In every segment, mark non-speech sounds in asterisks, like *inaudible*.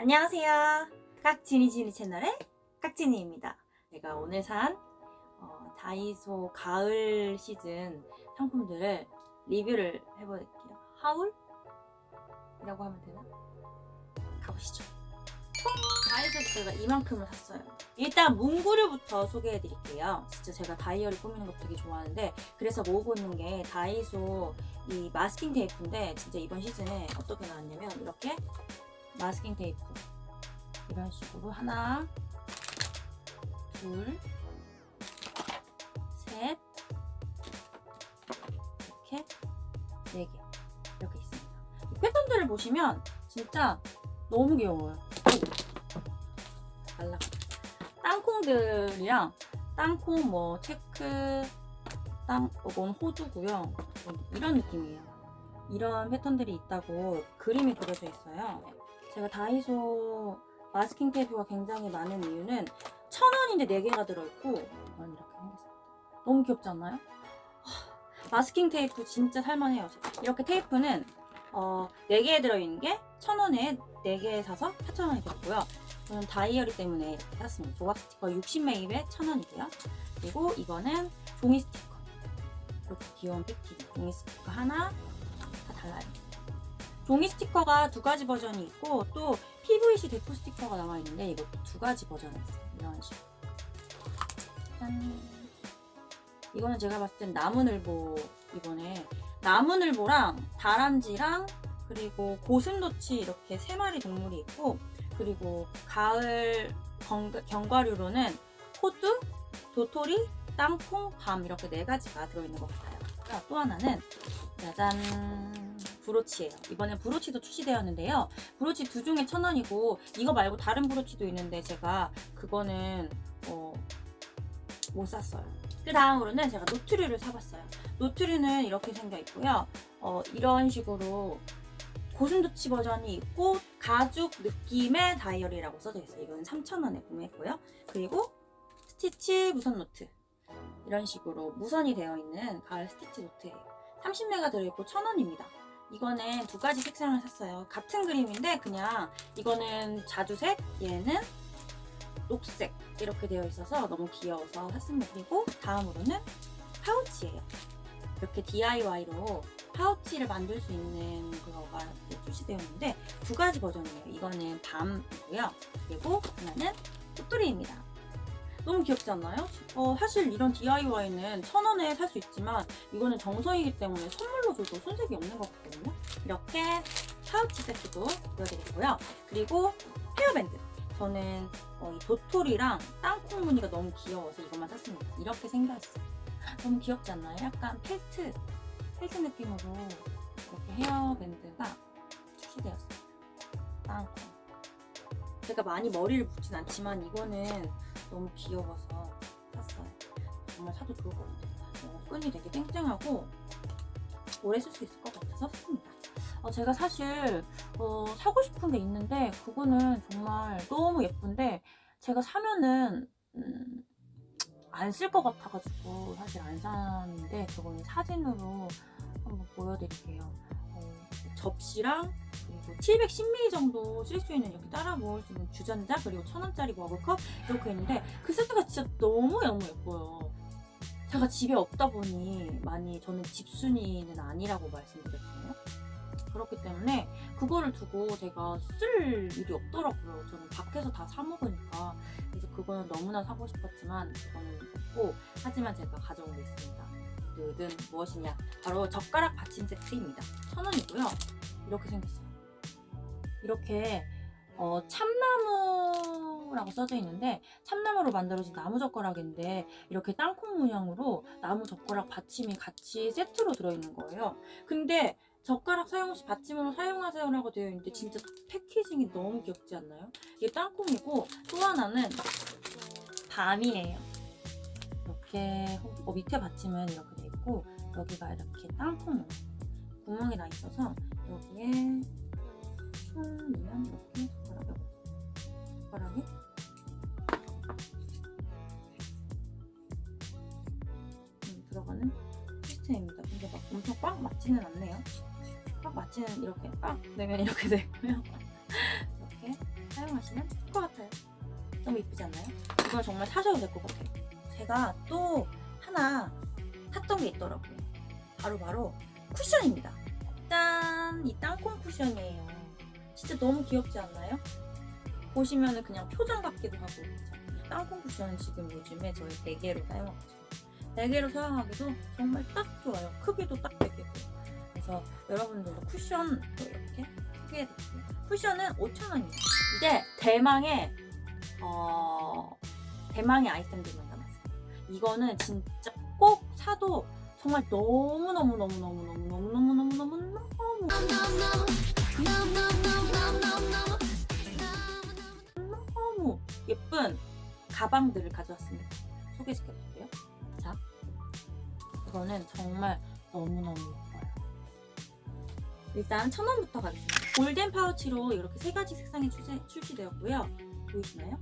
안녕하세요. 깍지니지니 채널의 깍지니입니다. 제가 오늘 산 어, 다이소 가을 시즌 상품들을 리뷰를 해볼게요. 하울? 이라고 하면 되나? 가보시죠. 총 다이소에서 제가 이만큼을 샀어요. 일단 문구류부터 소개해드릴게요. 진짜 제가 다이어리 꾸미는 거 되게 좋아하는데 그래서 모으고 있는 게 다이소 이 마스킹 테이프인데 진짜 이번 시즌에 어떻게 나왔냐면 이렇게 마스킹 테이프. 이런 식으로 하나 둘셋 이렇게 네 개. 이렇게 있습니다. 이 패턴들을 보시면 진짜 너무 귀여워요. 날라. 땅콩들이랑 땅콩 뭐 체크 땅 이건 호두고요. 이런 느낌이에요. 이런 패턴들이 있다고 그림이 그려져 있어요 제가 다이소 마스킹 테이프가 굉장히 많은 이유는 천 원인데 4개가 들어있고 이렇게 생겼습니다. 너무 귀엽지 않나요? 하, 마스킹 테이프 진짜 살만해요. 이렇게 테이프는 어, 4개에 들어있는 게 천 원에 4개 사서 4천 원이 들었고요. 저는 다이어리 때문에 샀습니다. 조각 스티커 60매입에 천 원이고요. 그리고 이거는 종이 스티커. 이렇게 귀여운 패키지. 종이 스티커 하나 다 달라요. 종이 스티커가 두 가지 버전이 있고 또 PVC 데코 스티커가 나와 있는데 이것도 두 가지 버전이 있어요. 이런 식으로. 짠. 이거는 제가 봤을 땐 나무늘보 이번에 나무늘보랑 다람쥐랑 그리고 고슴도치 이렇게 세 마리 동물이 있고 그리고 가을 경, 견과류로는 호두, 도토리, 땅콩, 밤 이렇게 네 가지가 들어있는 것 같아요. 자, 또 하나는 짜잔 브로치예요. 이번엔 브로치도 출시되었는데요. 브로치 두 중에 천 원이고 이거 말고 다른 브로치도 있는데 제가 그거는 어, 못 샀어요. 그 다음으로는 제가 노트류를 사봤어요. 노트류는 이렇게 생겨 있고요. 어, 이런 식으로 고슴도치 버전이 있고 가죽 느낌의 다이어리라고 써져 있어요. 이건 3,000원에 구매했고요. 그리고 스티치 무선 노트 이런 식으로 무선이 되어 있는 가을 스티치 노트예요. 30매가 들어있고 1,000원입니다. 이거는 두 가지 색상을 샀어요. 같은 그림인데 그냥 이거는 자주색, 얘는 녹색 이렇게 되어 있어서 너무 귀여워서 샀습니다. 그리고 다음으로는 파우치예요. 이렇게 DIY로 파우치를 만들 수 있는 그거가 출시되었는데 두 가지 버전이에요. 이거는 밤이고요. 그리고 하나는 뚜뚜리입니다. 너무 귀엽지 않나요? 어, 사실 이런 DIY는 천 원에 살 수 있지만 이거는 정성이기 때문에 선물로 줘도 손색이 없는 것 같거든요. 이렇게 파우치 세트도 보여드리고요. 그리고 헤어밴드. 저는 어, 이 도토리랑 땅콩 무늬가 너무 귀여워서 이것만 샀습니다. 이렇게 생겨있어요. 너무 귀엽지 않나요? 약간 펠트, 펠트 느낌으로 이렇게 헤어밴드가 출시되었어요. 땅콩. 제가 많이 머리를 붓진 않지만 이거는 너무 귀여워서 샀어요. 정말 사도 좋을 것 같아요. 어, 끈이 되게 땡땡하고 오래 쓸 수 있을 것 같아서 샀습니다. 어, 제가 사실 어, 사고 싶은 게 있는데 그거는 정말 너무 예쁜데 제가 사면은 음, 안쓸 것 같아가지고 사실 안 샀는데 그거는 사진으로 한번 보여드릴게요. 어, 접시랑 710ml 정도 쓸 수 있는 이렇게 따라 먹을 수 있는 주전자 그리고 천 원짜리 머그컵 이렇게 있는데 그 세트가 진짜 너무 너무 예뻐요. 제가 집에 없다 보니 많이 저는 집순이는 아니라고 말씀드렸잖아요. 그렇기 때문에 그거를 두고 제가 쓸 일이 없더라고요. 저는 밖에서 다 사 먹으니까 그래서 그거는 너무나 사고 싶었지만 그거는 없고 하지만 제가 가져온 게 있습니다. 그는 무엇이냐? 바로 젓가락 받침 세트입니다. 천 원이고요. 이렇게 생겼어요. 이렇게 어, 참나무라고 써져 있는데 참나무로 만들어진 나무 젓가락인데 이렇게 땅콩 모양으로 나무 젓가락 받침이 같이 세트로 들어있는 거예요. 근데 젓가락 사용 시 받침으로 사용하세요라고 되어 있는데 진짜 패키징이 너무 귀엽지 않나요? 이게 땅콩이고 또 하나는 밤이에요. 이렇게 어, 밑에 받침은 이렇게 돼 있고 여기가 이렇게 땅콩 구멍이 나 있어서 여기에 이면 이렇게 젓가락에 젓가락에 음, 들어가는 시스템입니다. 근데 막 엄청 꽉 맞지는 않네요. 꽉 맞지는 이렇게 빡 내면 이렇게 *laughs* 되고요. 이렇게 사용하시면 될 것 같아요. 너무 이쁘지 않나요? 이걸 정말 사셔도 될 것 같아요. 제가 또 하나 샀던 게 있더라고요. 바로 바로 쿠션입니다. 짠! 이 땅콩 쿠션이에요. 진짜 너무 귀엽지 않나요? 보시면은 그냥 표정 같기도 하고 땅콩 쿠션은 지금 요즘에 저희 베개로 사용하고 있어요. 베개로 사용하기도 정말 딱 좋아요. 크기도 딱 베개고. 그래서 여러분들도 쿠션도 이렇게 소개해드릴게요. 쿠션은 5,000원입니다. 이게 대망의 어 대망의 아이템들만 남았어요. 이거는 진짜 꼭 사도 정말 너무 너무 너무 너무 너무 너무 너무 너무 너무 너무 예쁜 가방들을 가져왔습니다. 소개시켜 드릴게요. 자, 이거는 정말 너무너무 예뻐요. 일단 천 원부터 가겠습니다. 골덴 파우치로 이렇게 세 가지 색상이 출시, 출시되었고요. 보이시나요?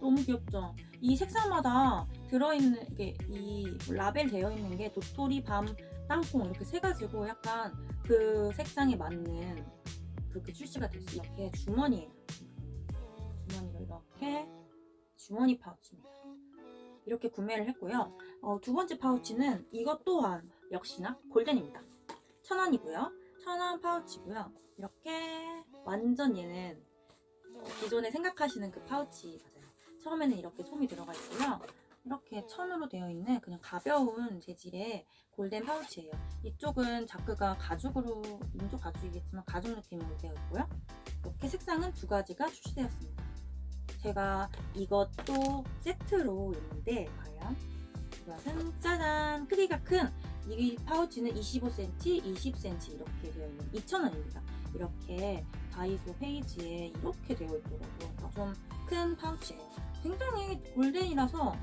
너무 귀엽죠? 이 색상마다 들어있는 게, 이 라벨 되어 있는 게 도토리, 밤, 땅콩 이렇게 세 가지고 약간 그 색상에 맞는 그렇게 출시가 됐어요. 이렇게 주머니예요. 이렇게 주머니 파우치입니다. 이렇게 구매를 했고요. 어, 두 번째 파우치는 이것 또한 역시나 골덴입니다. 천 원이고요. 천 원 파우치고요. 이렇게 완전 얘는 기존에 생각하시는 그 파우치 맞아요. 처음에는 이렇게 솜이 들어가 있고요. 이렇게 천으로 되어 있는 그냥 가벼운 재질의 골덴 파우치예요. 이쪽은 자크가 가죽으로 민족 가죽이겠지만 가죽 느낌으로 되어 있고요. 이렇게 색상은 두 가지가 출시되었습니다. 제가 이것도 세트로 있는데 과연 이것은 짜잔 크기가 큰 이 파우치는 25cm, 20cm 이렇게 되어 있는 2,000원입니다. 이렇게 다이소 페이지에 이렇게 되어 있더라고요. 좀 큰 파우치예요. 굉장히 골덴이라서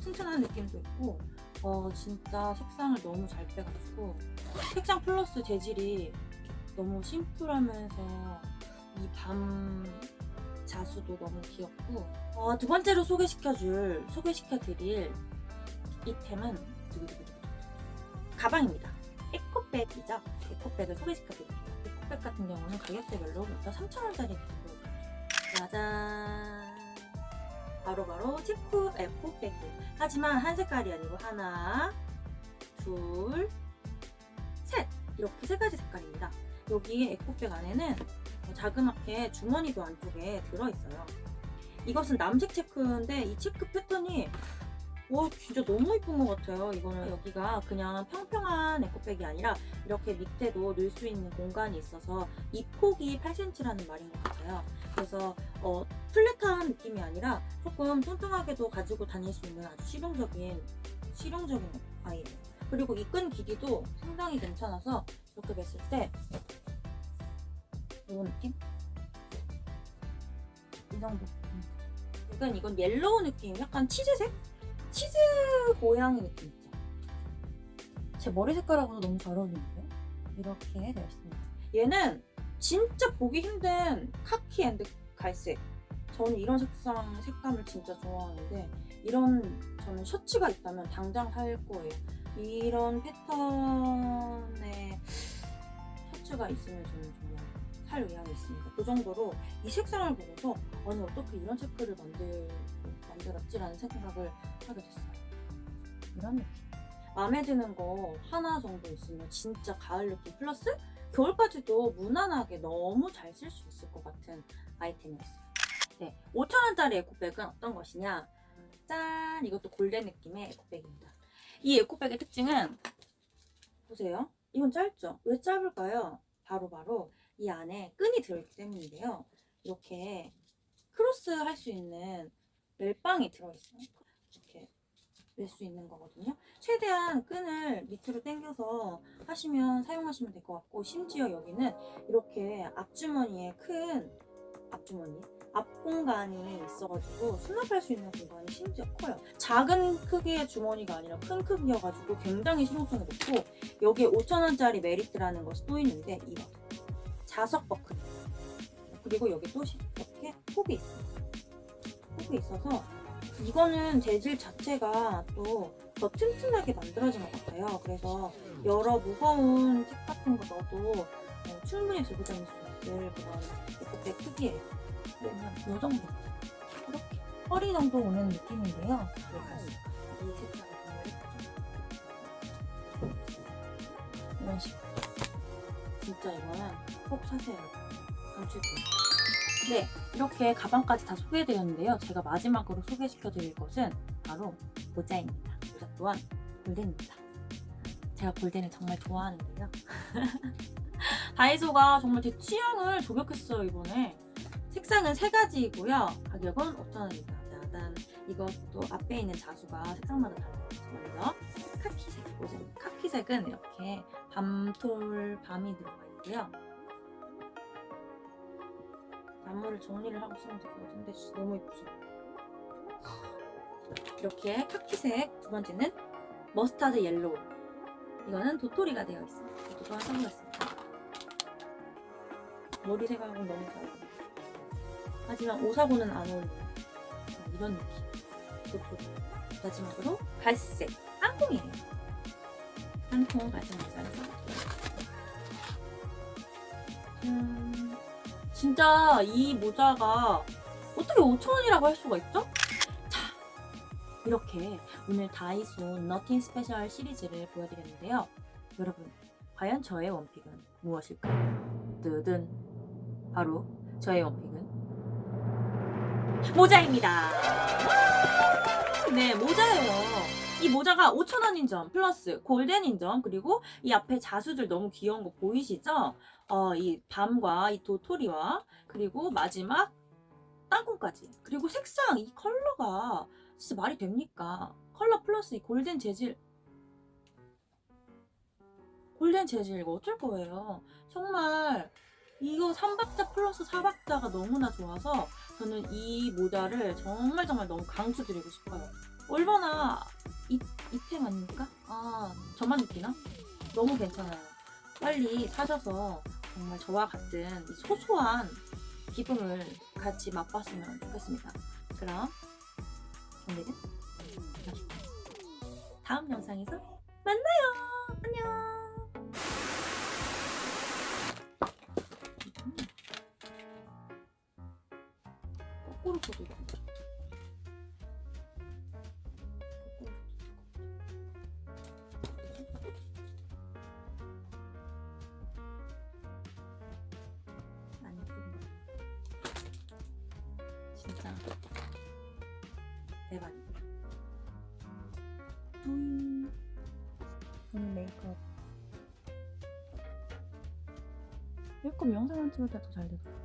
튼튼한 느낌도 있고 어 진짜 색상을 너무 잘 빼가지고 색상 플러스 재질이 너무 심플하면서 이밤 자수도 너무 귀엽고 어, 두 번째로 소개시켜줄 소개시켜드릴 이템은 두구두구두구. 가방입니다. 에코백이죠. 에코백을 소개시켜드릴게요. 에코백 같은 경우는 가격대별로 먼저 3,000원짜리 있고 짜잔 바로바로 체크 에코백 하지만 한 색깔이 아니고 하나 둘 셋 이렇게 세 가지 색깔입니다. 여기 에코백 안에는 자그맣게 주머니도 안쪽에 들어있어요. 이것은 남색 체크인데 이 체크 패턴이 와 진짜 너무 예쁜 것 같아요. 이거는 여기가 그냥 평평한 에코백이 아니라 이렇게 밑에도 넣을 수 있는 공간이 있어서 이 폭이 8cm라는 말인 것 같아요. 그래서 어, 플랫한 느낌이 아니라 조금 뚱뚱하게도 가지고 다닐 수 있는 아주 실용적인 실용적인 아이예요. 그리고 이 끈 길이도 상당히 괜찮아서 이렇게 맸을 때 이런 느낌? 이 정도. 음. 이건 이건 옐로우 느낌, 약간 치즈색? 치즈 고양이 느낌 있죠? 제 머리 색깔하고도 너무 잘 어울리는데? 이렇게 되어 있습니다. 얘는 진짜 보기 힘든 카키 앤드 갈색. 저는 이런 색상, 색감을 진짜 좋아하는데, 이런, 저는 셔츠가 있다면 당장 살 거예요. 이런 패턴의 셔츠가 있으면 저는 정말 살 의향이 있습니다. 그 정도로 이 색상을 보고서, 아니, 어떻게 이런 체크를 만들, 만들었지라는 생각을 하게 됐어요. 이런 느낌. 마음에 드는 거 하나 정도 있으면 진짜 가을 느낌 플러스 겨울까지도 무난하게 너무 잘 쓸 수 있을 것 같은 아이템이었어요. 네, 5,000원짜리 에코백은 어떤 것이냐? 짠! 이것도 골덴 느낌의 에코백입니다. 이 에코백의 특징은 보세요. 이건 짧죠? 왜 짧을까요? 바로바로 이 안에 끈이 들어있기 때문인데요. 이렇게 크로스 할 수 있는 멜빵이 들어있어요. 이렇게 멜 수 있는 거거든요. 최대한 끈을 밑으로 당겨서 하시면 사용하시면 될 것 같고 심지어 여기는 이렇게 앞주머니에 큰 앞주머니 앞 공간이 있어가지고 수납할 수 있는 공간이 심지어 커요. 작은 크기의 주머니가 아니라 큰 크기여가지고 굉장히 실용성이 높고 여기에 5,000원짜리 메리트라는 것이 또 있는데 이거 자석 버클 그리고 여기 또 이렇게 폭이 있어요. 폭이 있어서 이거는 재질 자체가 또 더 튼튼하게 만들어진 것 같아요. 그래서 여러 무거운 책 같은 거 넣어도 어, 충분히 들고 다닐 수 있을 그런 에코백 크기예요. 이 정도 이렇게 허리 정도 오는 느낌인데요. 갈색. 이 색깔 진짜 이거는 꼭 사세요. 강추드. 네, 이렇게 가방까지 다 소개해드렸는데요. 제가 마지막으로 소개시켜드릴 것은 바로 모자입니다. 모자 또한 골덴입니다. 제가 골덴을 정말 좋아하는데요. *laughs* 다이소가 정말 제 취향을 저격했어요, 이번에. 색상은 세 가지이고요. 가격은 5,000원입니다. 짜잔. 이것도 앞에 있는 자수가 색상마다. 먼저 카키색 모자입니다. 카키색은 이렇게 밤톨 밤이 들어가 있고요. 나무를 정리를 하고 쓰면 될 것 같은데 진짜 너무 예쁘죠? 이렇게 카키색 두 번째는 머스타드 옐로우 이거는 도토리가 되어 있습니다. 이것도 또한 선물했습니다. 머리 색하고는 너무 잘 어울려요. 하지만 옷하고는 안 어울려요. 이런 느낌. 도토리. 마지막으로 갈색 땅콩이에요. 땅콩 써볼게요. 음, 진짜 이 모자가 어떻게 5,000원이라고 할 수가 있죠? 자, 이렇게 오늘 다이소 너틴 스페셜 시리즈를 보여드렸는데요. 여러분, 과연 저의 원픽은 무엇일까요? 뜨든 바로 저의 원픽은 모자입니다. 네, 모자예요. 이 모자가 5,000원인 점 플러스 골덴인 점 그리고 이 앞에 자수들 너무 귀여운 거 보이시죠? 어, 이 밤과 이 도토리와 그리고 마지막 땅콩까지 그리고 색상 이 컬러가 진짜 말이 됩니까? 컬러 플러스 이 골덴 재질 골덴 재질 이거 어쩔 거예요? 정말 이거 3박자 플러스 4박자가 너무나 좋아서 저는 이 모자를 정말 정말 너무 강추드리고 싶어요. 얼마나 이, 이템 아닙니까? 아 저만 느끼나? 너무 괜찮아요. 빨리 사셔서 정말 저와 같은 이 소소한 기쁨을 같이 맛봤으면 좋겠습니다. 그럼 오늘은. 다음 영상에서 만나요. 안녕. 진짜 대박이다. 뿌잉. 오늘 메이크업. 이거 영상만 찍을 때 더 잘 되더라.